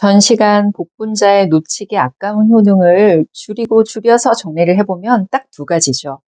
전 시간 복분자의 놓치기 아까운 효능을 줄이고 줄여서 정리를 해보면 딱 두 가지죠.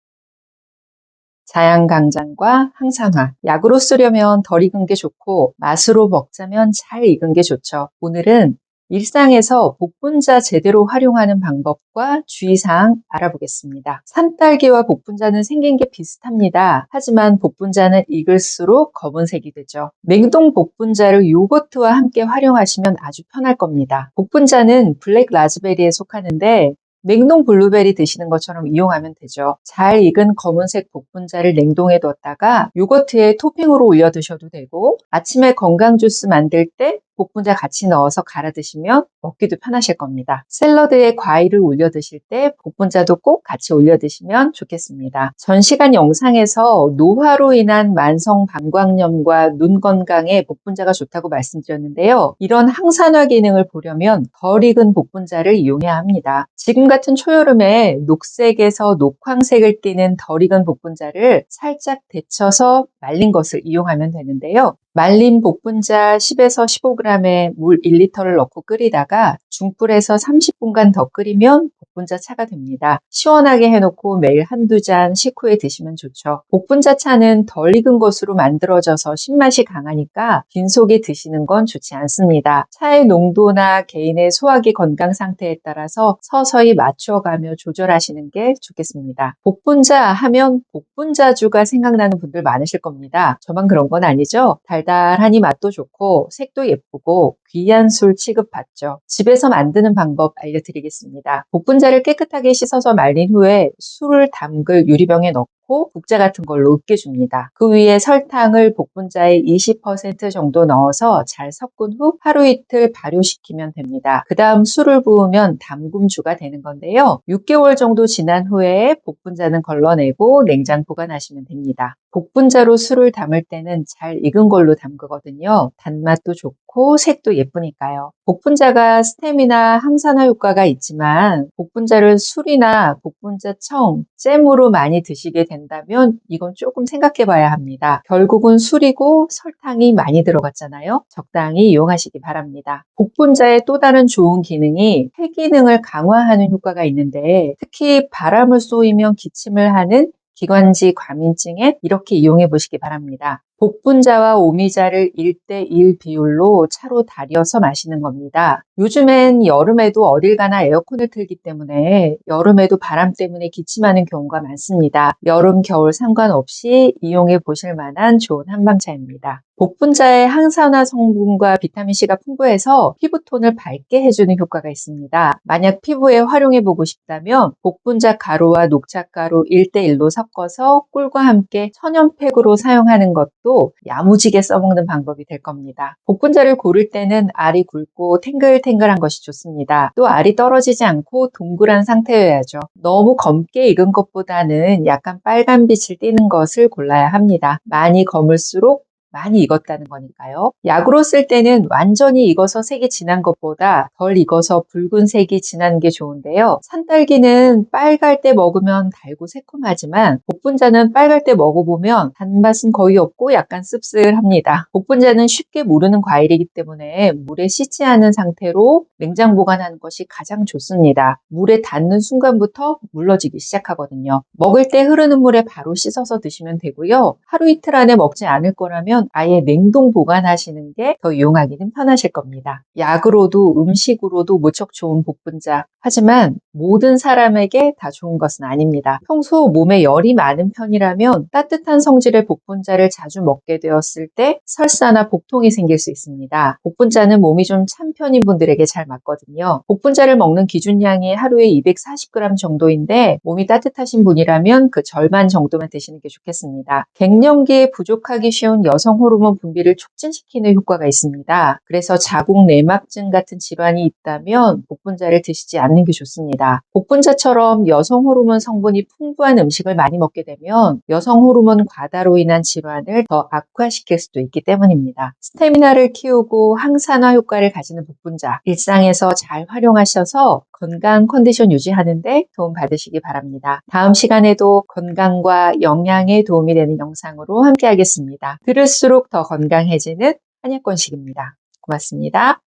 자양강장과 항산화. 약으로 쓰려면 덜 익은 게 좋고 맛으로 먹자면 잘 익은 게 좋죠. 오늘은 일상에서 복분자 제대로 활용하는 방법과 주의사항 알아보겠습니다. 산딸기와 복분자는 생긴 게 비슷합니다. 하지만 복분자는 익을수록 검은색이 되죠. 냉동 복분자를 요거트와 함께 활용하시면 아주 편할 겁니다. 복분자는 블랙 라즈베리에 속하는데 냉동 블루베리 드시는 것처럼 이용하면 되죠. 잘 익은 검은색 복분자를 냉동해 뒀다가 요거트에 토핑으로 올려 드셔도 되고 아침에 건강 주스 만들 때 복분자 같이 넣어서 갈아 드시면 먹기도 편하실 겁니다. 샐러드에 과일을 올려 드실 때 복분자도 꼭 같이 올려 드시면 좋겠습니다. 전 시간 영상에서 노화로 인한 만성 방광염과 눈 건강에 복분자가 좋다고 말씀드렸는데요. 이런 항산화 기능을 보려면 덜 익은 복분자를 이용해야 합니다. 지금 같은 초여름에 녹색에서 녹황색을 띠는 덜 익은 복분자를 살짝 데쳐서 말린 것을 이용하면 되는데요. 말린 복분자 10에서 15g에 물 1리터를 넣고 끓이다가 중불에서 30분간 더 끓이면 복분자 차가 됩니다. 시원하게 해놓고 매일 한두 잔 식후에 드시면 좋죠. 복분자 차는 덜 익은 것으로 만들어져서 신맛이 강하니까 빈속에 드시는 건 좋지 않습니다. 차의 농도나 개인의 소화기 건강 상태에 따라서 서서히 맞춰가며 조절하시는 게 좋겠습니다. 복분자 하면 복분자주가 생각나는 분들 많으실 겁니다. 저만 그런 건 아니죠. 달 달하니 맛도 좋고 색도 예쁘고 귀한 술 취급받죠. 집에서 만드는 방법 알려드리겠습니다. 복분자를 깨끗하게 씻어서 말린 후에 술을 담글 유리병에 넣고 넣고 국자 같은 걸로 으깨줍니다. 그 위에 설탕을 복분자의 20% 정도 넣어서 잘 섞은 후 하루 이틀 발효시키면 됩니다. 그 다음 술을 부으면 담금주가 되는 건데요. 6개월 정도 지난 후에 복분자는 걸러내고 냉장 보관하시면 됩니다. 복분자로 술을 담을 때는 잘 익은 걸로 담그거든요. 단맛도 좋고 색도 예쁘니까요. 복분자가 스테미나 항산화 효과가 있지만 복분자를 술이나 복분자 청, 잼으로 많이 드시게 된다면 이건 조금 생각해 봐야 합니다. 결국은 술이고 설탕이 많이 들어갔잖아요. 적당히 이용하시기 바랍니다. 복분자의 또 다른 좋은 기능이 폐 기능을 강화하는 효과가 있는데 특히 바람을 쏘이면 기침을 하는 기관지 과민증에 이렇게 이용해 보시기 바랍니다. 복분자와 오미자를 1대1 비율로 차로 달여서 마시는 겁니다. 요즘엔 여름에도 어딜 가나 에어컨을 틀기 때문에 여름에도 바람 때문에 기침하는 경우가 많습니다. 여름, 겨울 상관없이 이용해 보실 만한 좋은 한방차입니다. 복분자의 항산화 성분과 비타민C가 풍부해서 피부톤을 밝게 해주는 효과가 있습니다. 만약 피부에 활용해 보고 싶다면 복분자 가루와 녹차 가루 1대1로 섞어서 꿀과 함께 천연팩으로 사용하는 것도 야무지게 써먹는 방법이 될 겁니다. 복분자를 고를 때는 알이 굵고 탱글탱글한 것이 좋습니다. 또 알이 떨어지지 않고 동그란 상태여야죠. 너무 검게 익은 것보다는 약간 빨간 빛을 띠는 것을 골라야 합니다. 많이 검을수록 많이 익었다는 거니까요. 약으로 쓸 때는 완전히 익어서 색이 진한 것보다 덜 익어서 붉은색이 진한 게 좋은데요. 산딸기는 빨갈 때 먹으면 달고 새콤하지만 복분자는 빨갈 때 먹어보면 단맛은 거의 없고 약간 씁쓸합니다. 복분자는 쉽게 무르는 과일이기 때문에 물에 씻지 않은 상태로 냉장 보관하는 것이 가장 좋습니다. 물에 닿는 순간부터 물러지기 시작하거든요. 먹을 때 흐르는 물에 바로 씻어서 드시면 되고요. 하루 이틀 안에 먹지 않을 거라면 되면 아예 냉동 보관하시는 게 더 이용하기는 편하실 겁니다. 약으로도 음식으로도 무척 좋은 복분자. 하지만 모든 사람에게 다 좋은 것은 아닙니다. 평소 몸에 열이 많은 편이라면 따뜻한 성질의 복분자를 자주 먹게 되었을 때 설사나 복통이 생길 수 있습니다. 복분자는 몸이 좀 찬 편인 분들에게 잘 맞거든요. 복분자를 먹는 기준량이 하루에 240g 정도인데 몸이 따뜻하신 분이라면 그 절반 정도만 드시는 게 좋겠습니다. 갱년기에 부족하기 쉬운 여성 여성 호르몬 분비를 촉진시키는 효과가 있습니다. 그래서 자궁 내막증 같은 질환이 있다면 복분자를 드시지 않는 게 좋습니다. 복분자처럼 여성 호르몬 성분이 풍부한 음식을 많이 먹게 되면 여성 호르몬 과다로 인한 질환을 더 악화시킬 수도 있기 때문입니다. 스태미나를 키우고 항산화 효과를 가지는 복분자 일상에서 잘 활용하셔서 건강 컨디션 유지하는데 도움 받으시기 바랍니다. 다음 시간에도 건강과 영양에 도움이 되는 영상으로 함께 하겠습니다. 들 을수록 더 건강해지는 한약권식입니다. 고맙습니다.